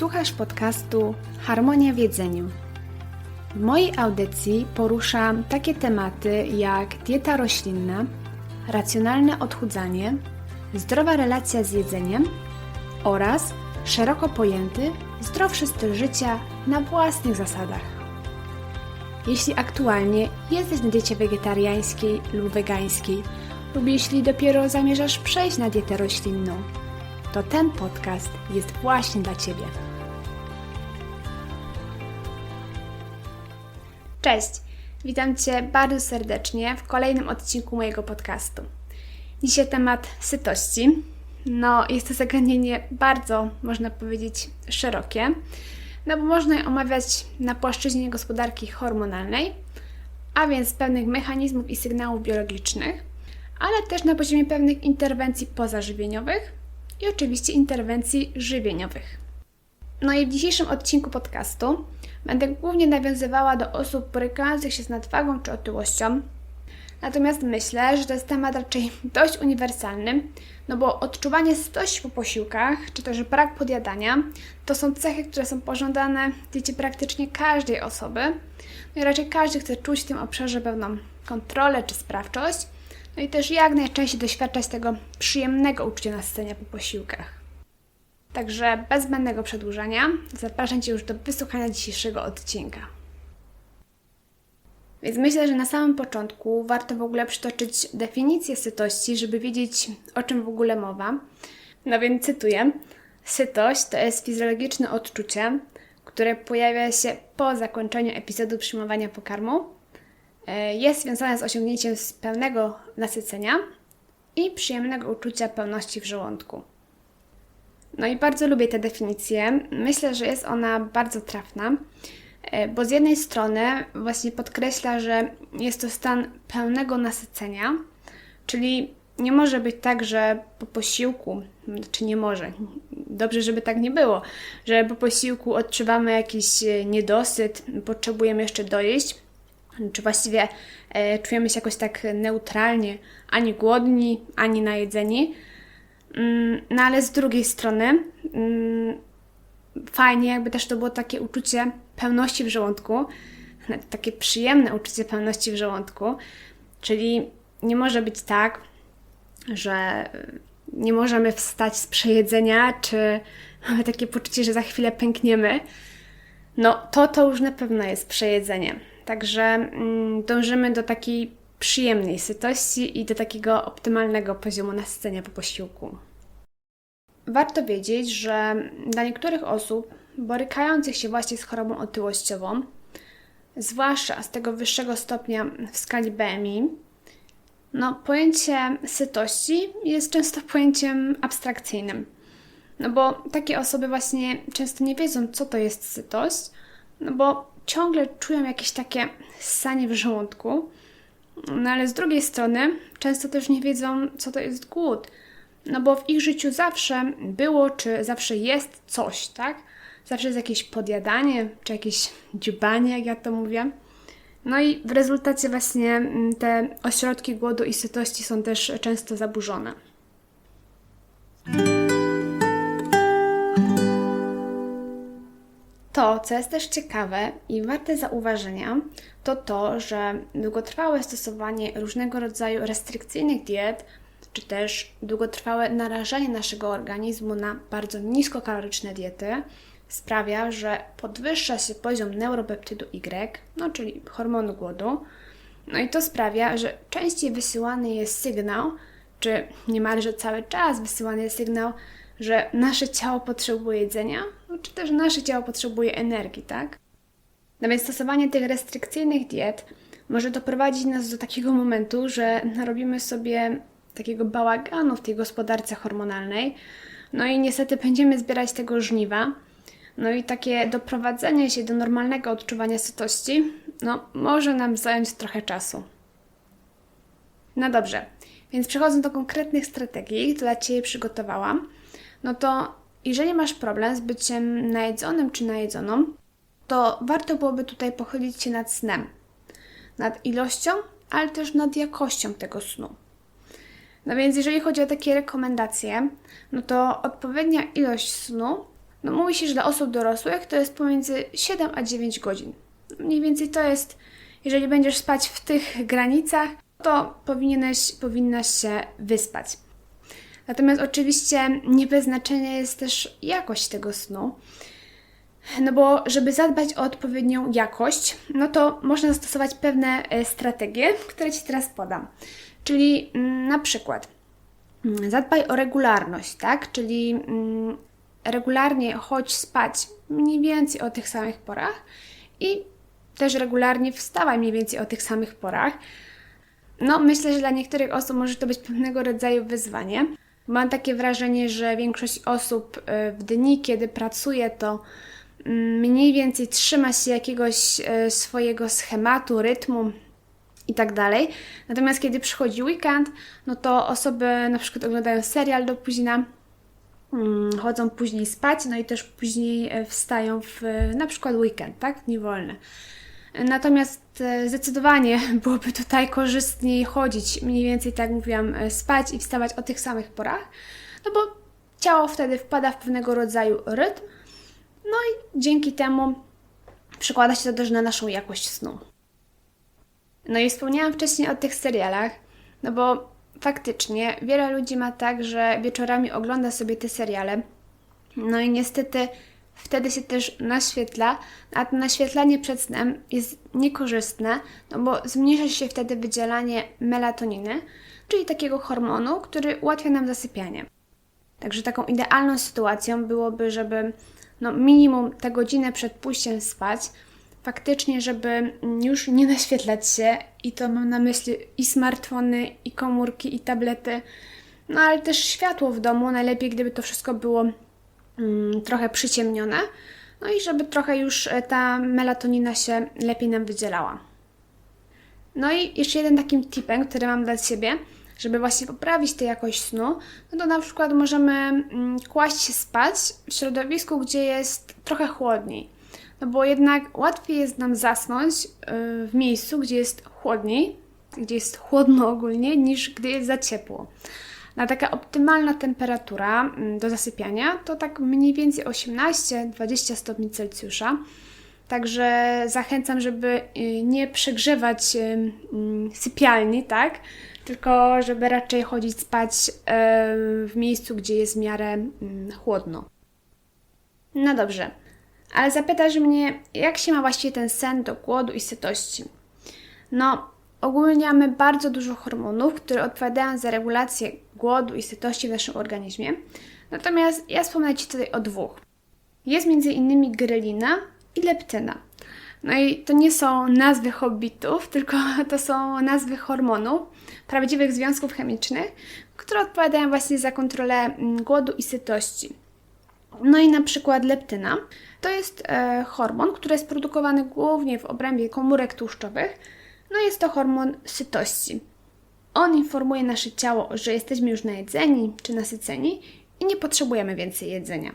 Słuchasz podcastu Harmonia w jedzeniu. W mojej audycji poruszam takie tematy jak dieta roślinna, racjonalne odchudzanie, zdrowa relacja z jedzeniem oraz szeroko pojęty zdrowszy styl życia na własnych zasadach. Jeśli aktualnie jesteś na diecie wegetariańskiej lub wegańskiej, lub jeśli dopiero zamierzasz przejść na dietę roślinną, to ten podcast jest właśnie dla Ciebie. Cześć, witam Cię bardzo serdecznie w kolejnym odcinku mojego podcastu. Dzisiaj temat sytości. No, jest to zagadnienie bardzo, można powiedzieć, szerokie, no bo można je omawiać na płaszczyźnie gospodarki hormonalnej, a więc pewnych mechanizmów i sygnałów biologicznych, ale też na poziomie pewnych interwencji pozażywieniowych i oczywiście interwencji żywieniowych. No i w dzisiejszym odcinku podcastu będę głównie nawiązywała do osób borykających się z nadwagą czy otyłością. Natomiast myślę, że to jest temat raczej dość uniwersalny, no bo odczuwanie sytości po posiłkach, czy też brak podjadania, to są cechy, które są pożądane w diecie praktycznie każdej osoby. No i raczej każdy chce czuć w tym obszarze pewną kontrolę czy sprawczość, no i też jak najczęściej doświadczać tego przyjemnego uczucia nasycenia po posiłkach. Także bez zbędnego przedłużania zapraszam Cię już do wysłuchania dzisiejszego odcinka. Więc myślę, że na samym początku warto w ogóle przytoczyć definicję sytości, żeby wiedzieć o czym w ogóle mowa. No więc cytuję: Sytość to jest fizjologiczne odczucie, które pojawia się po zakończeniu epizodu przyjmowania pokarmu. E, jest związane z osiągnięciem pełnego nasycenia i przyjemnego uczucia pełności w żołądku. No i bardzo lubię tę definicję. Myślę, że jest ona bardzo trafna, e, bo z jednej strony właśnie podkreśla, że jest to stan pełnego nasycenia, czyli nie może być tak, że po posiłku, czy nie może, dobrze, żeby tak nie było, że po posiłku odczuwamy jakiś e, niedosyt, potrzebujemy jeszcze dojeść, czy właściwie e, czujemy się jakoś tak neutralnie, ani głodni, ani najedzeni. Mm, no ale z drugiej strony mm, fajnie, jakby też to było takie uczucie pełności w żołądku, takie przyjemne uczucie pełności w żołądku, czyli nie może być tak, że nie możemy wstać z przejedzenia, czy mamy takie poczucie, że za chwilę pękniemy. No to to już na pewno jest przejedzenie. Także mm, dążymy do takiej przyjemnej sytości i do takiego optymalnego poziomu nasycenia po posiłku. Warto wiedzieć, że dla niektórych osób borykających się właśnie z chorobą otyłościową, zwłaszcza z tego wyższego stopnia w skali BMI, no, pojęcie sytości jest często pojęciem abstrakcyjnym. No bo takie osoby właśnie często nie wiedzą, co to jest sytość, no bo ciągle czują jakieś takie ssanie w żołądku, no ale z drugiej strony często też nie wiedzą, co to jest głód. No bo w ich życiu zawsze było, czy zawsze jest coś, tak? Zawsze jest jakieś podjadanie, czy jakieś dziubanie, jak ja to mówię. No i w rezultacie właśnie mm, te ośrodki głodu i sytości są też często zaburzone. To, co jest też ciekawe i warte zauważenia, to to, że długotrwałe stosowanie różnego rodzaju restrykcyjnych diet, czy też długotrwałe narażanie naszego organizmu na bardzo niskokaloryczne diety sprawia, że podwyższa się poziom neuropeptydu Y, no czyli hormonu głodu. No i to sprawia, że częściej wysyłany jest sygnał, czy niemalże cały czas wysyłany jest sygnał, że nasze ciało potrzebuje jedzenia, czy też nasze ciało potrzebuje energii, tak? No więc stosowanie tych restrykcyjnych diet może doprowadzić nas do takiego momentu, że narobimy sobie takiego bałaganu w tej gospodarce hormonalnej, no i niestety będziemy zbierać tego żniwa. No i takie doprowadzenie się do normalnego odczuwania sytości, no może nam zająć trochę czasu. No dobrze, więc przechodząc do konkretnych strategii, które dla Ciebie przygotowałam, no to jeżeli masz problem z byciem najedzonym czy najedzoną, to warto byłoby tutaj pochylić się nad snem. Nad ilością, ale też nad jakością tego snu. No więc jeżeli chodzi o takie rekomendacje, no to odpowiednia ilość snu No mówi się, że dla osób dorosłych to jest pomiędzy 7 a 9 godzin. Mniej więcej to jest, jeżeli będziesz spać w tych granicach, to powinieneś, powinnaś się wyspać. Natomiast oczywiście nie bez znaczenia jest też jakość tego snu. No bo żeby zadbać o odpowiednią jakość, no to można zastosować pewne e, strategie, które Ci teraz podam. Czyli mm, na przykład mm, zadbaj o regularność, tak? Czyli mm, regularnie chodź spać mniej więcej o tych samych porach i też regularnie wstawaj mniej więcej o tych samych porach. No, myślę, że dla niektórych osób może to być pewnego rodzaju wyzwanie. Mam takie wrażenie, że większość osób e, w dni, kiedy pracuje, to mm, mniej więcej trzyma się jakiegoś e, swojego schematu, rytmu i tak dalej. Natomiast kiedy przychodzi weekend, no to osoby na przykład oglądają serial do późna, mm, chodzą później spać, no i też później e, wstają w na przykład weekend, tak? Dni wolne. Natomiast e, zdecydowanie byłoby tutaj korzystniej chodzić, mniej więcej tak jak mówiłam, e, spać i wstawać o tych samych porach, no bo ciało wtedy wpada w pewnego rodzaju rytm, no i dzięki temu przekłada się to też na naszą jakość snu. No i wspomniałam wcześniej o tych serialach, no bo faktycznie wiele ludzi ma tak, że wieczorami ogląda sobie te seriale, no i niestety wtedy się też naświetla, a to naświetlanie przed snem jest niekorzystne, no bo zmniejsza się wtedy wydzielanie melatoniny, czyli takiego hormonu, który ułatwia nam zasypianie. Także taką idealną sytuacją byłoby, żeby no minimum tę godzinę przed pójściem spać, faktycznie, żeby już nie naświetlać się i to mam na myśli i smartfony, i komórki, i tablety, no ale też światło w domu, najlepiej gdyby to wszystko było trochę przyciemnione, no i żeby trochę już e, ta melatonina się lepiej nam wydzielała. No i jeszcze jeden takim tipem, który mam dla Ciebie, żeby właśnie poprawić tę jakość snu, no to na przykład możemy mm, kłaść się spać w środowisku, gdzie jest trochę chłodniej. No bo jednak łatwiej jest nam zasnąć e, w miejscu, gdzie jest chłodniej, gdzie jest chłodno ogólnie, niż gdy jest za ciepło. Na taka optymalna temperatura mm, do zasypiania to tak mniej więcej 18-20 stopni Celsjusza. Także zachęcam, żeby y, nie przegrzewać y, mm, sypialni, tak? Tylko żeby raczej chodzić spać y, w miejscu, gdzie jest w miarę mm, chłodno. No dobrze, ale zapytasz mnie, jak się ma właściwie ten sen do głodu i sytości? No, ogólnie mamy bardzo dużo hormonów, które odpowiadają za regulację głodu i sytości w naszym organizmie. Natomiast ja wspomnę Ci tutaj o dwóch. Jest między innymi grelina i leptyna. No i to nie są nazwy hobbitów, tylko to są nazwy hormonów, prawdziwych związków chemicznych, które odpowiadają właśnie za kontrolę mm, głodu i sytości. No i na przykład leptyna to jest e, hormon, który jest produkowany głównie w obrębie komórek tłuszczowych. No jest to hormon sytości. On informuje nasze ciało, że jesteśmy już najedzeni czy nasyceni i nie potrzebujemy więcej jedzenia.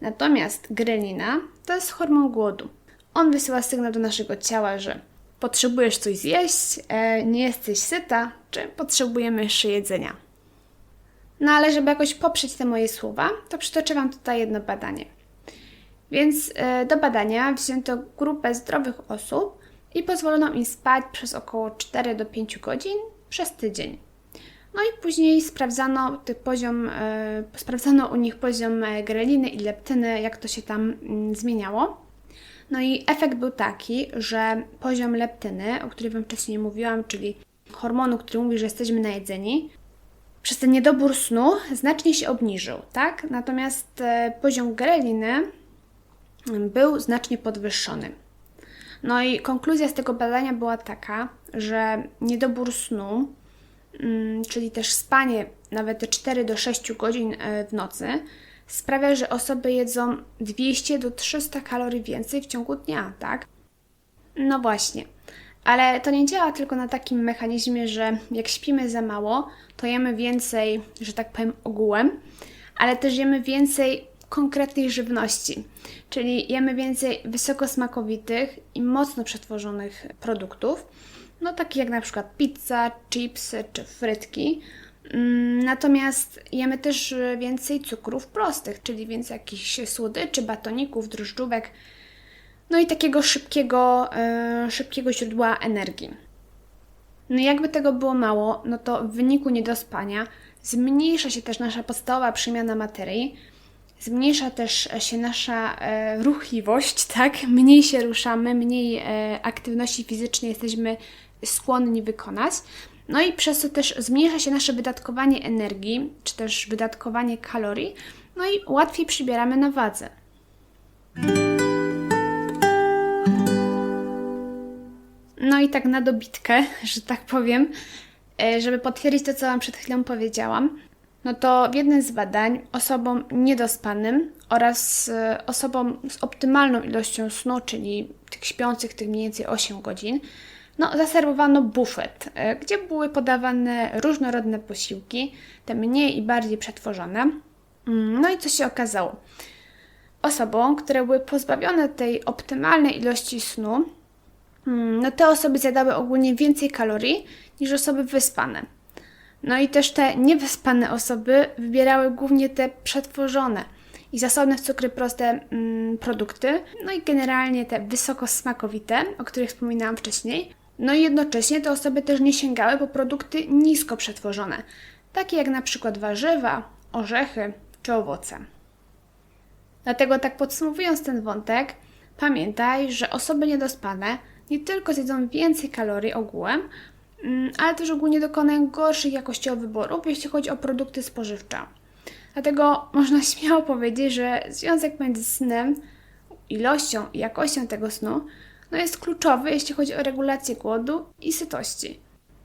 Natomiast grelina to jest hormon głodu. On wysyła sygnał do naszego ciała, że potrzebujesz coś zjeść, e, nie jesteś syta, czy potrzebujemy jeszcze jedzenia. No ale żeby jakoś poprzeć te moje słowa, to przytoczę Wam tutaj jedno badanie. Więc e, do badania wzięto grupę zdrowych osób i pozwolono im spać przez około 4 do 5 godzin przez tydzień. No i później sprawdzano poziom, e, sprawdzano u nich poziom e, greliny i leptyny, jak to się tam mm, zmieniało. No i efekt był taki, że poziom leptyny, o którym Wam wcześniej mówiłam, czyli hormonu, który mówi, że jesteśmy najedzeni, przez ten niedobór snu znacznie się obniżył, tak? Natomiast e, poziom greliny był znacznie podwyższony. No i konkluzja z tego badania była taka, że niedobór snu, mm, czyli też spanie nawet 4 do 6 godzin e, w nocy, sprawia, że osoby jedzą 200 do 300 kalorii więcej w ciągu dnia, tak? No właśnie. Ale to nie działa tylko na takim mechanizmie, że jak śpimy za mało, to jemy więcej, że tak powiem, ogółem, ale też jemy więcej konkretnej żywności, czyli jemy więcej wysokosmakowitych i mocno przetworzonych produktów, no takich jak na przykład pizza, chipsy czy frytki, Mm, Natomiast jemy też e, więcej cukrów prostych, czyli więcej jakichś słodyczy, batoników, drożdżówek, no i takiego szybkiego, e, szybkiego źródła energii. No jakby tego było mało, no to w wyniku niedospania zmniejsza się też nasza podstawowa przemiana materii, zmniejsza też się nasza e, ruchliwość, tak? Mniej się ruszamy, mniej e, aktywności fizycznej jesteśmy skłonni wykonać. No i przez to też zmniejsza się nasze wydatkowanie energii, czy też wydatkowanie kalorii, no i łatwiej przybieramy na wadze. No i tak na dobitkę, że tak powiem, e, żeby potwierdzić to, co Wam przed chwilą powiedziałam, no to w jednym z badań osobom niedospanym oraz e, osobom z optymalną ilością snu, czyli tych śpiących tych mniej więcej 8 godzin, no, zaserwowano bufet, e, gdzie były podawane różnorodne posiłki, te mniej i bardziej przetworzone. Mm, No i co się okazało? Osobom, które były pozbawione tej optymalnej ilości snu, mm, no te osoby zjadały ogólnie więcej kalorii niż osoby wyspane. No i też te niewyspane osoby wybierały głównie te przetworzone i zasobne w cukry proste mm, produkty, no i generalnie te wysoko smakowite, o których wspominałam wcześniej. No i jednocześnie te osoby też nie sięgały po produkty nisko przetworzone, takie jak na przykład warzywa, orzechy czy owoce. Dlatego tak podsumowując ten wątek, pamiętaj, że osoby niedospane nie tylko zjedzą więcej kalorii ogółem, ale też ogólnie dokonają gorszych jakościowo wyborów, jeśli chodzi o produkty spożywcze. Dlatego można śmiało powiedzieć, że związek między snem, ilością i jakością tego snu no jest kluczowy, jeśli chodzi o regulację głodu i sytości.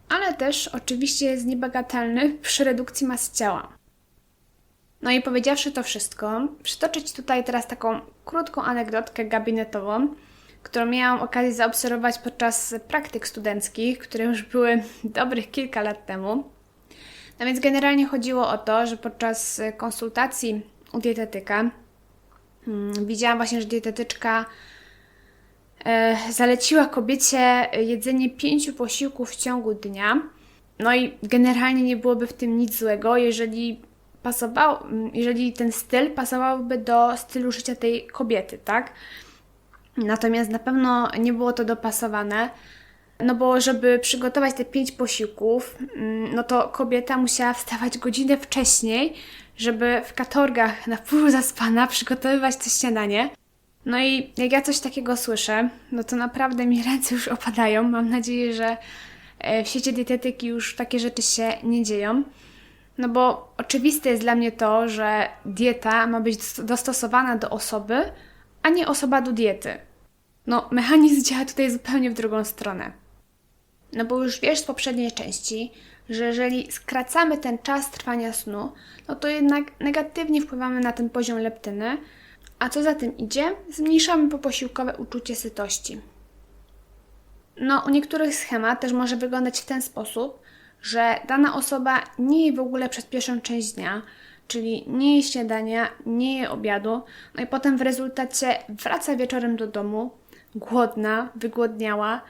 Ale też oczywiście jest niebagatelny przy redukcji masy ciała. No i powiedziawszy to wszystko, przytoczyć tutaj teraz taką krótką anegdotkę gabinetową, którą miałam okazję zaobserwować podczas praktyk studenckich, które już były dobrych kilka lat temu. No więc generalnie chodziło o to, że podczas konsultacji u dietetyka mm, widziałam właśnie, że dietetyczka e, zaleciła kobiecie jedzenie pięciu posiłków w ciągu dnia. No i generalnie nie byłoby w tym nic złego, jeżeli pasował, jeżeli ten styl pasowałby do stylu życia tej kobiety, tak? Natomiast na pewno nie było to dopasowane, no bo żeby przygotować te pięć posiłków, mm, no to kobieta musiała wstawać godzinę wcześniej, żeby w katorgach na pół zaspana przygotowywać to śniadanie. No i jak ja coś takiego słyszę, no to naprawdę mi ręce już opadają. Mam nadzieję, że e, w świecie dietetyki już takie rzeczy się nie dzieją. No bo oczywiste jest dla mnie to, że dieta ma być dostosowana do osoby, a nie osoba do diety. No, mechanizm działa tutaj zupełnie w drugą stronę. No bo już wiesz z poprzedniej części, że jeżeli skracamy ten czas trwania snu, no to jednak negatywnie wpływamy na ten poziom leptyny, a co za tym idzie, zmniejszamy poposiłkowe uczucie sytości. No, u niektórych schemat też może wyglądać w ten sposób, że dana osoba nie je w ogóle przez pierwszą część dnia, czyli nie je śniadania, nie je obiadu, no i potem w rezultacie wraca wieczorem do domu, głodna, wygłodniała,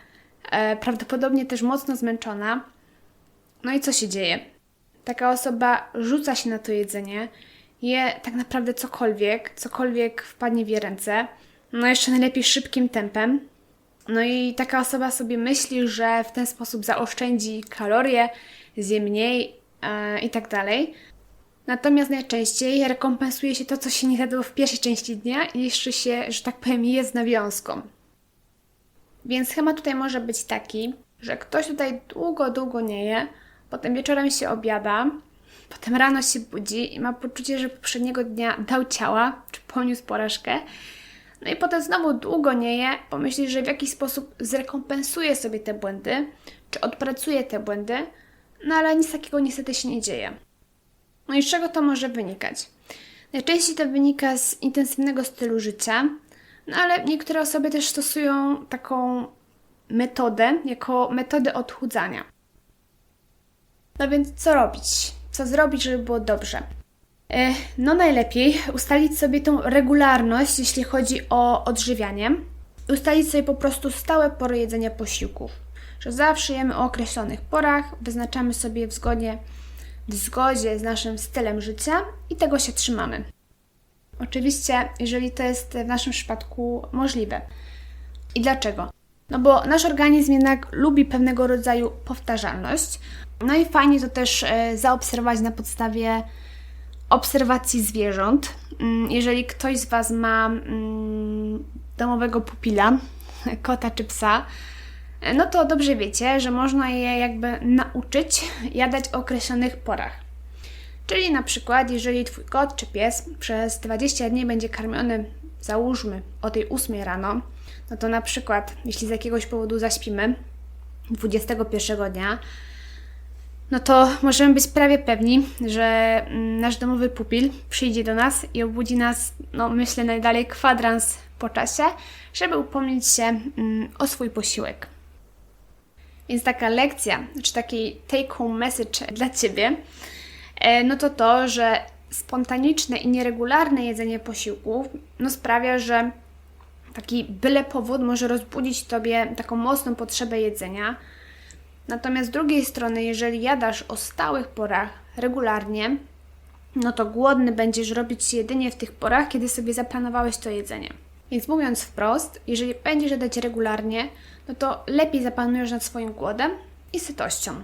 e, prawdopodobnie też mocno zmęczona. No i co się dzieje? Taka osoba rzuca się na to jedzenie, je tak naprawdę cokolwiek, cokolwiek wpadnie w jej ręce, no jeszcze najlepiej szybkim tempem. No i taka osoba sobie myśli, że w ten sposób zaoszczędzi kalorie, zje mniej e, i tak dalej. Natomiast najczęściej rekompensuje się to, co się nie zjadło w pierwszej części dnia i jeszcze się, że tak powiem, je z nawiązką. Więc schemat tutaj może być taki, że ktoś tutaj długo, długo nie je, potem wieczorem się obiada, potem rano się budzi i ma poczucie, że poprzedniego dnia dał ciała, czy poniósł porażkę. No i potem znowu długo nie je, pomyśli, że w jakiś sposób zrekompensuje sobie te błędy, czy odpracuje te błędy, no ale nic takiego niestety się nie dzieje. No i z czego to może wynikać? Najczęściej to wynika z intensywnego stylu życia, no ale niektóre osoby też stosują taką metodę jako metodę odchudzania. No więc co robić? Co zrobić, żeby było dobrze? E, No najlepiej ustalić sobie tą regularność, jeśli chodzi o odżywianie. Ustalić sobie po prostu stałe pory jedzenia posiłków. Że zawsze jemy o określonych porach, wyznaczamy sobie w zgodzie w zgodzie z naszym stylem życia i tego się trzymamy. Oczywiście, jeżeli to jest w naszym przypadku możliwe. I dlaczego? No bo nasz organizm jednak lubi pewnego rodzaju powtarzalność. No i fajnie to też e, zaobserwować na podstawie obserwacji zwierząt. Mm, Jeżeli ktoś z Was ma mm, domowego pupila, kota czy psa, no to dobrze wiecie, że można je jakby nauczyć jadać o określonych porach. Czyli na przykład, jeżeli Twój kot czy pies przez 20 dni będzie karmiony, załóżmy, o tej 8 rano, no to na przykład, jeśli z jakiegoś powodu zaśpimy 21 dnia, no to możemy być prawie pewni, że mm, nasz domowy pupil przyjdzie do nas i obudzi nas, no myślę, najdalej kwadrans po czasie, żeby upomnieć się mm, o swój posiłek. Więc taka lekcja, czy taki take-home message dla Ciebie, e, no to to, że spontaniczne i nieregularne jedzenie posiłków no sprawia, że taki byle powód może rozbudzić Tobie taką mocną potrzebę jedzenia. Natomiast z drugiej strony, jeżeli jadasz o stałych porach regularnie, no to głodny będziesz robić jedynie w tych porach, kiedy sobie zaplanowałeś to jedzenie. Więc mówiąc wprost, jeżeli będziesz jadać regularnie, no to lepiej zapanujesz nad swoim głodem i sytością.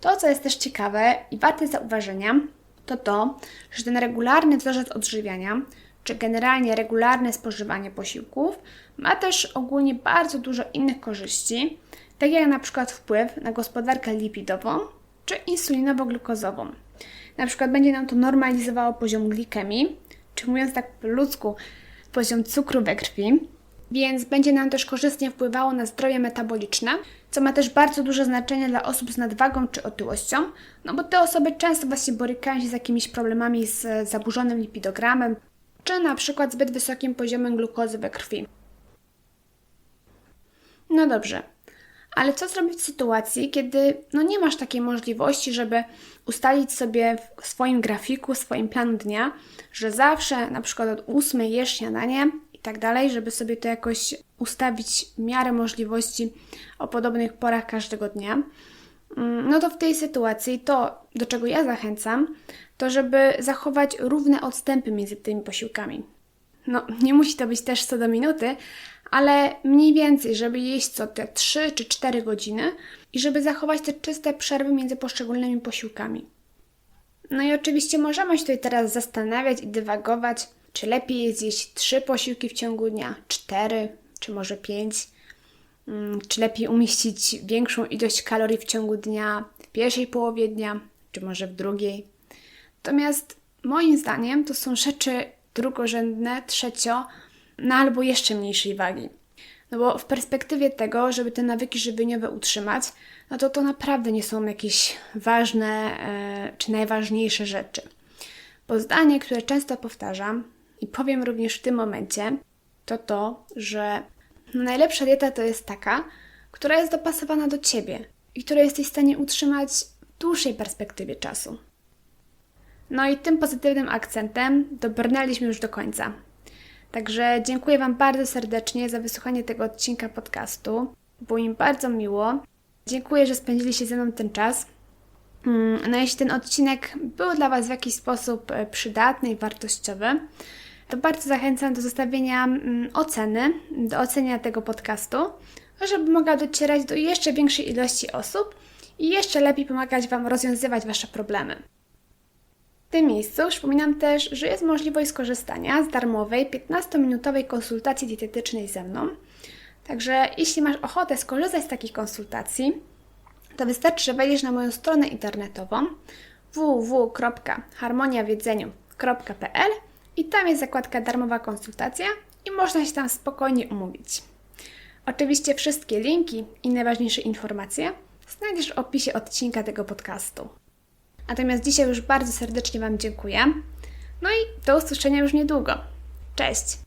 To, co jest też ciekawe i warte zauważenia, to to, że ten regularny wzorzec odżywiania, czy generalnie regularne spożywanie posiłków, ma też ogólnie bardzo dużo innych korzyści, tak jak na przykład wpływ na gospodarkę lipidową czy insulinowo-glukozową. Na przykład będzie nam to normalizowało poziom glikemii, czy mówiąc tak po ludzku, poziom cukru we krwi, więc będzie nam też korzystnie wpływało na zdrowie metaboliczne, co ma też bardzo duże znaczenie dla osób z nadwagą czy otyłością, no bo te osoby często właśnie borykają się z jakimiś problemami z zaburzonym lipidogramem, czy na przykład zbyt wysokim poziomem glukozy we krwi. No dobrze, ale co zrobić w sytuacji, kiedy no nie masz takiej możliwości, żeby ustalić sobie w swoim grafiku, w swoim planu dnia, że zawsze na przykład od 8 jesz śniadanie i tak dalej, żeby sobie to jakoś ustawić w miarę możliwości o podobnych porach każdego dnia. Mm, No to w tej sytuacji to, do czego ja zachęcam, to żeby zachować równe odstępy między tymi posiłkami. No, nie musi to być też co do minuty, ale mniej więcej, żeby jeść co te 3 czy 4 godziny i żeby zachować te czyste przerwy między poszczególnymi posiłkami. No i oczywiście możemy się tutaj teraz zastanawiać i dywagować, czy lepiej jest zjeść 3 posiłki w ciągu dnia, 4 czy może 5, czy lepiej umieścić większą ilość kalorii w ciągu dnia w pierwszej połowie dnia, czy może w drugiej. Natomiast moim zdaniem to są rzeczy drugorzędne, trzecio, no albo jeszcze mniejszej wagi. No bo w perspektywie tego, żeby te nawyki żywieniowe utrzymać, no to to naprawdę nie są jakieś ważne e, czy najważniejsze rzeczy. Bo zdanie, które często powtarzam i powiem również w tym momencie, to to, że najlepsza dieta to jest taka, która jest dopasowana do ciebie i której jesteś w stanie utrzymać w dłuższej perspektywie czasu. No i tym pozytywnym akcentem dobrnęliśmy już do końca. Także dziękuję Wam bardzo serdecznie za wysłuchanie tego odcinka podcastu. Było mi bardzo miło. Dziękuję, że spędziliście ze mną ten czas. Mm, No jeśli ten odcinek był dla Was w jakiś sposób e, przydatny i wartościowy, to bardzo zachęcam do zostawienia mm, oceny, do oceniania tego podcastu, żeby mogła docierać do jeszcze większej ilości osób i jeszcze lepiej pomagać Wam rozwiązywać Wasze problemy. W tym miejscu przypominam też, że jest możliwość skorzystania z darmowej 15-minutowej konsultacji dietetycznej ze mną. Także jeśli masz ochotę skorzystać z takiej konsultacji, to wystarczy, że wejdziesz na moją stronę internetową www.harmoniawiedzeniu.pl i tam jest zakładka darmowa konsultacja i można się tam spokojnie umówić. Oczywiście wszystkie linki i najważniejsze informacje znajdziesz w opisie odcinka tego podcastu. Natomiast dzisiaj już bardzo serdecznie Wam dziękuję. No i do usłyszenia już niedługo. Cześć!